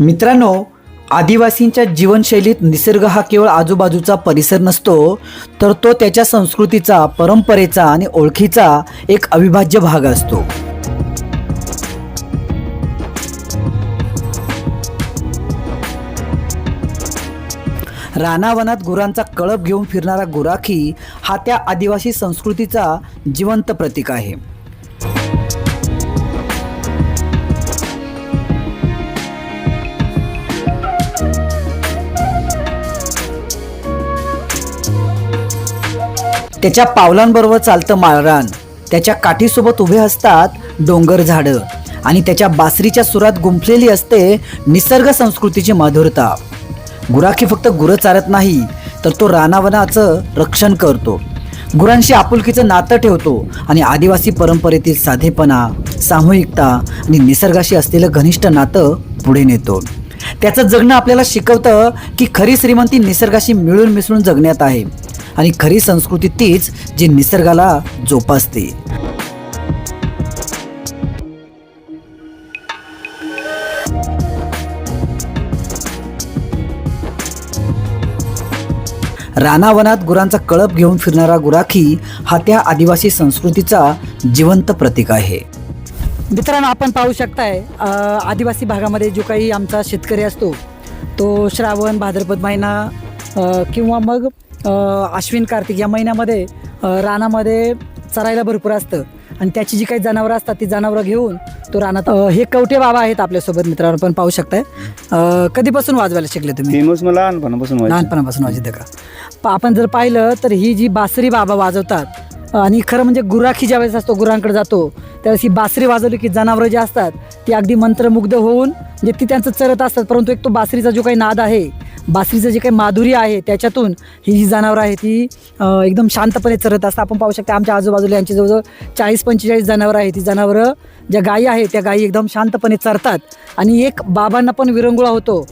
मित्रांनो आदिवासींच्या जीवनशैलीत निसर्ग हा केवळ आजूबाजूचा परिसर नसतो तर तो त्याच्या संस्कृतीचा परंपरेचा आणि ओळखीचा एक अविभाज्य भाग असतो. रानावनात गुरांचा कळप घेऊन फिरणारा गुराखी हा त्या आदिवासी संस्कृतीचा जिवंत प्रतीक आहे. त्याच्या पावलांबरोबर चालतं माळरान. त्याच्या काठीसोबत उभे असतात डोंगर झाडं. आणि त्याच्या बासरीच्या सुरात गुंफलेली असते निसर्ग संस्कृतीची माधुरता. गुराखी फक्त गुरं चारत नाही तर तो रानावनाचं रक्षण करतो. गुरांशी आपुलकीचं नातं ठेवतो आणि आदिवासी परंपरेतील साधेपणा सामूहिकता आणि निसर्गाशी असलेलं घनिष्ठ नातं पुढे नेतो. त्याचं जगणं आपल्याला शिकवतं की खरी श्रीमंती निसर्गाशी मिळून मिसळून जगण्यात आहे. आणि खरी संस्कृती तीच जी निसर्गाला जोपासते. रानावनात गुरांचा कळप घेऊन फिरणारा गुराखी हा त्या आदिवासी संस्कृतीचा जिवंत प्रतीक आहे. मित्रांनो आपण पाहू शकताय आदिवासी भागामध्ये जो काही आमचा शेतकरी असतो तो श्रावण भाद्रपद महिना किंवा मग आश्विन कार्तिक या महिन्यामध्ये रानामध्ये चरायला भरपूर असतं. आणि त्याची जी काही जनावरं असतात ती जनावरं घेऊन तो रानात हे कवटे बाबा आहेत आपल्यासोबत मित्रांनो पण पाहू शकताय. कधीपासून वाजवायला शिकले तुम्ही? मला लहानपणापासून लहानपणापासून वाजवते का? आपण जर पाहिलं तर ही जी बासरी बाबा वाजवतात आणि खरं म्हणजे गुराखी ज्यावेळेस असतो गुरांकडे जातो त्यावेळेस ही बासरी वाजवली की जनावरं जी असतात ती अगदी मंत्रमुग्ध होऊन जे ती त्यांचं चरत असतात परंतु एक तो बासरीचा जो काही नाद आहे बासरीचं जे काही माधुरी आहे त्याच्यातून ही जी जनावरं आहे ती एकदम शांतपणे चरत असतात. आपण पाहू शकता आमच्या आजूबाजूला यांची जवळजवळ चाळीस पंचेचाळीस जनावरं आहेत. ती जनावरं ज्या गायी आहेत त्या गायी एकदम शांतपणे चरतात. आणि एक बाबांना पण विरंगुळा होतो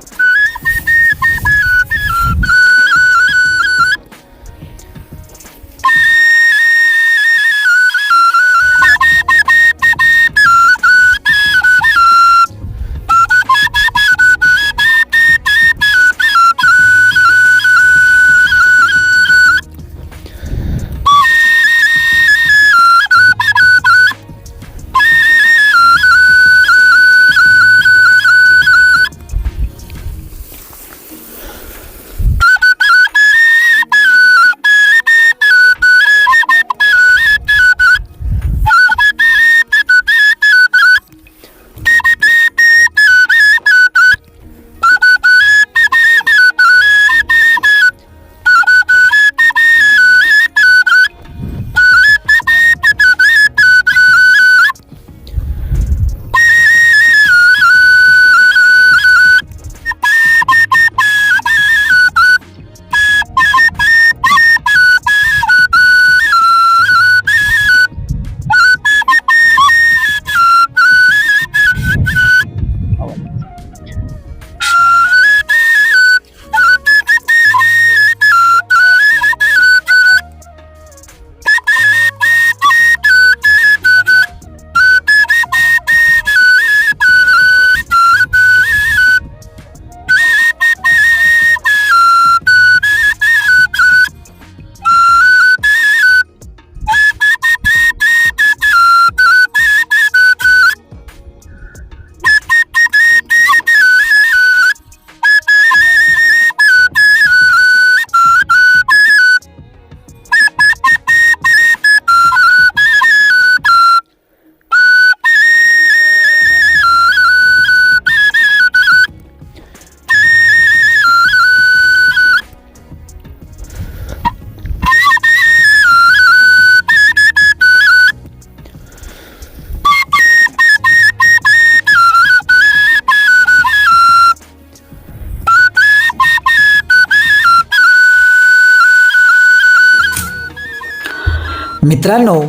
मित्रांनो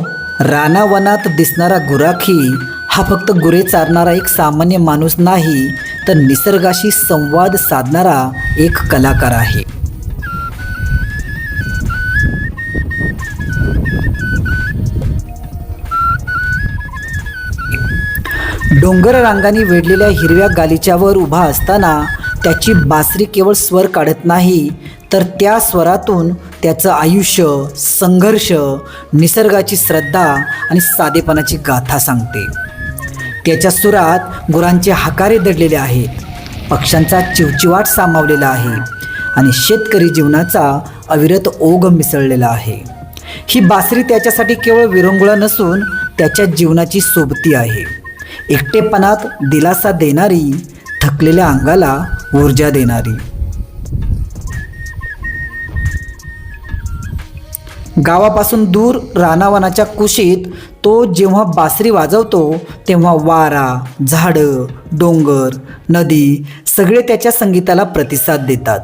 रानावनात दिसणारा गुराखी हा फक्त गुरे चारणारा एक सामान्य माणूस नाही तर निसर्गाशी संवाद साधणारा एक कलाकार आहे. डोंगर रांगाने वेढलेल्या हिरव्या गालिच्यावर उभा असताना त्याची बासरी केवळ स्वर काढत नाही तर त्या स्वरातून त्याचं आयुष्य संघर्ष निसर्गाची श्रद्धा आणि साधेपणाची गाथा सांगते. त्याच्या सुरात गुरांचे हकारे दडलेले आहेत पक्ष्यांचा चिवचिवाट सामावलेला आहे आणि शेतकरी जीवनाचा अविरत ओघ मिसळलेला आहे. ही बासरी त्याच्यासाठी केवळ विरंगुळा नसून त्याच्या जीवनाची सोबती आहे. एकटेपणात दिलासा देणारी थकलेल्या अंगाला ऊर्जा देणारी. गावापासून दूर रानावनाच्या कुशीत तो जेव्हा बासरी वाजवतो तेव्हा वारा झाडं डोंगर नदी सगळे त्याच्या संगीताला प्रतिसाद देतात.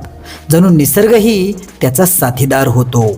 जणू निसर्गही त्याचा साथीदार होतो.